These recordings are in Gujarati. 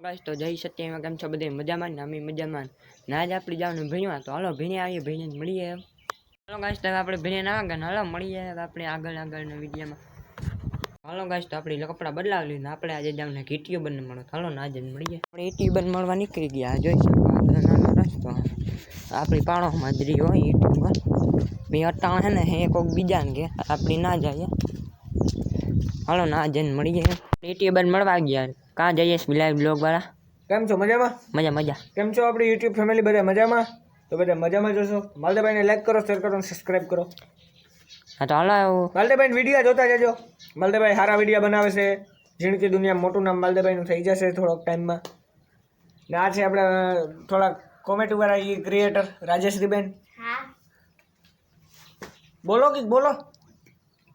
બસ તો જય સત્યમાં કેમ છો બધે મજામાં ને? અમે મજામાં ના. જ આપણે જવાનું ભીણવા, તો હાલો ભીણે આવીએ ભીણે મળીએ હલો ગાઈસ તો આપણે ભીણે ના ગયા ને હાલો મળીએ આપણે આગળ, આગળના વિડીયોમાં. હાલો ગાઈશ તો આપણે કપડાં બદલાવી લીધા આપણે આજે જવાનું ઘીટીઓ બંને મળો. હાલો ના આજે મળીએ. આપણે એટી બંધ મળવા નીકળી ગયા. જોઈ શકો આગળ નાનો રસ્તો. આપણી પાણો જ હોય ઈટી બંધ. બે અટાણ હે ને, હે કોઈક બીજાને કે આપણી ના જાય. હાલો ના આજે મળીએ. ઈટી બંધ મળવા ગયા. કાં જઈએ બિલાઈ બ્લોગ વાળા? કેમ છો? મજામાં? મજા મજા. કેમ છો આપણી યુટ્યુબ ફેમિલી બધા મજામાં? તો બધા મજામાં જોશો માલદેભાઈને લાઈક કરો શેર કરો અને સબસ્ક્રાઈબ કરો. હા તો હાલો માલદેભાઈ વીડિયો જોતા જજો. માલદેભાઈ સારા વીડિયો બનાવે છે. જીણકી દુનિયા મોટું નામ માલદેભાઈનું થઈ જશે થોડોક ટાઈમમાં. ને આ છે આપણે થોડાક કોમેન્ટ વાળા એ ક્રિએટર રાજેશ્રીબેન બોલો કે બોલો.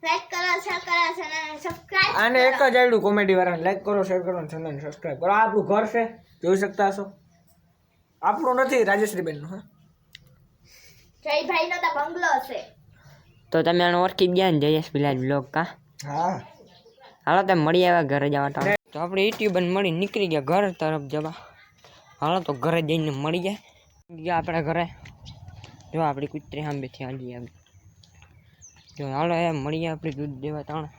લાઈક કરો શેર કરો અને સબસ્ક્રાઇબ આને એક જ આવડ્યું કોમેડી વાળાને લાઈક કરો શેર કરો અને ચેનલને સબસ્ક્રાઈબ કરો આ આપણું ઘર છે જોઈ શકતા હશો આપણું નથી રાજેશ્રીબેનનું હા જય ભાઈ નો તો બંગલો છે તો તમે આને ઓળખી જ ગયા ને જયેશ બિલાઈ બ્લોગ કા? હા। હાલો તમે મળી આવ્યા ઘરે જવા ટાણે તો આપણે યુટ્યુબ મળી નીકળી ગયા ઘર તરફ જવા. હાલો તો ઘરે જઈને મળી જાય. ગયા આપણે ઘરે. જો આપણી કૂતરી સાંભેથી હાલી આવી. જો હાલો એ મળીએ આપણે દૂધ દેવા તાણે.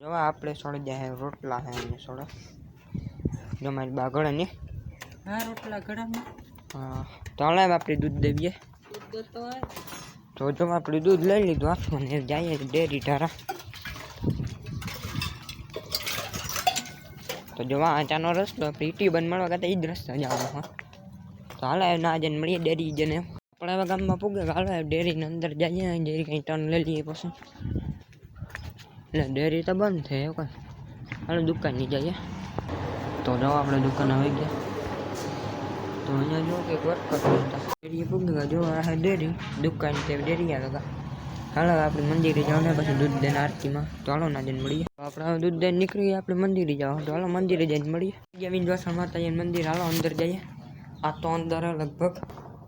જો આપણે સોળી જાય રોટલા હે એને સોળે જો મારી બા ઘરે ને. હા રોટલા ઘડામાં. હા તો હાલો આપણે દૂધ દેવીએ. તો જો આપણે દૂધ લઈ લીધું હાથમાં ને જઈએ ડેરી ઢારા તો જો આ ચાનો રસ્તો આપણે ઈટી બંધ મળવા કરતા એ જ રસ્તો જવાનો હા. તો હાલ ના જઈને મળીએ ડેરી જઈને આપણે હવે ગામમાં પૂગે હાલો ડેરીની અંદર જઈએ ડેરી કંઈ ટર્ન લઈ લઈએ પછી. એટલે ડેરી તો બંધ થઈ એવું કાંઈ. હાલો દુકાનની જઈએ. તો જાઓ આપણે દુકાન આવી ગયા. તો અહીંયા જો કે વર્ક કરતો હતા ડેરી પૂગા જો આ ડેરી, દુકાન તે ડેરી આવે કા હાલો આપણે મંદિરે જાવ પછી દૂધ દેન આરતીમાં. તો હાલો ના જઈને મળીએ. આપણે હવે દૂધ દઈને નીકળીએ, આપણે મંદિરે જાવ તો હાલો મંદિરે જઈને મળીએ. જમીન જોસણ માતાજી મંદિર હાલો અંદર જઈએ. આ તો અંદર લગભગ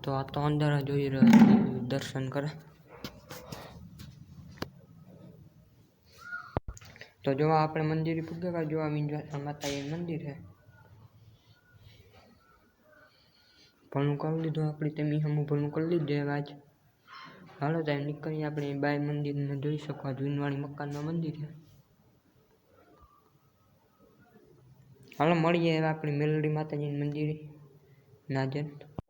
તો આ તો અંદર જોઈ રહ્યો દર્શન કરે. તો જોવા આપણે મંદિરે પૂગ્યા જોવા મીંજવાસણ માતાજી મંદિર છે. ભણું કરી લીધું આપણે તેમી હમું ભણું કરી લીધું આજ હાલો ત્યાં નીકળીએ આપણે બાય મંદિરને જોઈ શકો, આ જૂનવાણી મકાનમાં મંદિર છે. હાલો, મળીએ આપણી મેલડી માતાજીનું મંદિરે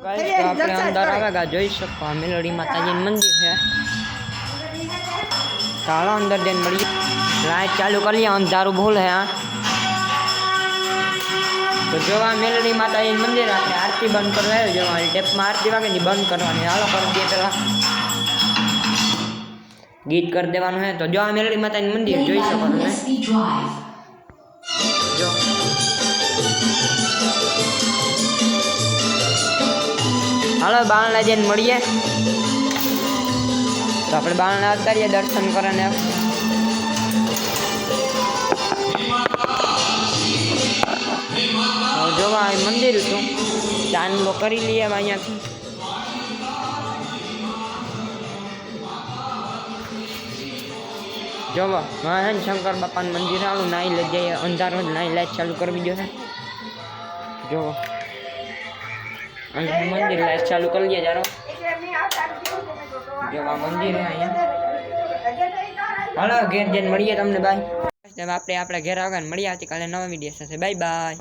ના જન આપણે અંદર આવેગા જોઈ શકો આ મેલડી માતાજીનું મંદિર છે. તો હાલો અંદર જઈને મળીએ. લાઈટ ચાલુ કરીએ અંધારું ભૂલ હે. હા તો જોવા મેલડી માતાજી મંદિર આપણે આરતી બંધ કરવા આવ્યો. જોવા ટેપમાં આરતી વાગે ની બંધ કરવાની. હાલો કરી દઈએ પેલા ગીત કરી દેવાનું હે. તો જોવા મેલડી માતાજી મંદિર જોઈ શકો તમે. જો. હાલો બાળના જઈને મળીએ. તો આપણે બાળના ઉતારીએ દર્શન કરીને જોવા મંદિર હતું ચાંદલો કરી લઈએ અહીંયાથી. જોવો મહાન શંકર બાપાનું મંદિર આવું નાહી લઈ જઈએ, અંધારો જ નાહી લાઈટ ચાલુ કરવી જોઈએ જોવો. મંદિર લાઈટ ચાલુ કરી દે જારો. જેવા મંદિર અહીંયા. હાલો ઘેર જઈને મળીએ તમને, બાય. આપણે આપણા ઘેર આવવા મળીએ આવતીકાલે નવા વીડિયો સાથે. Bye bye.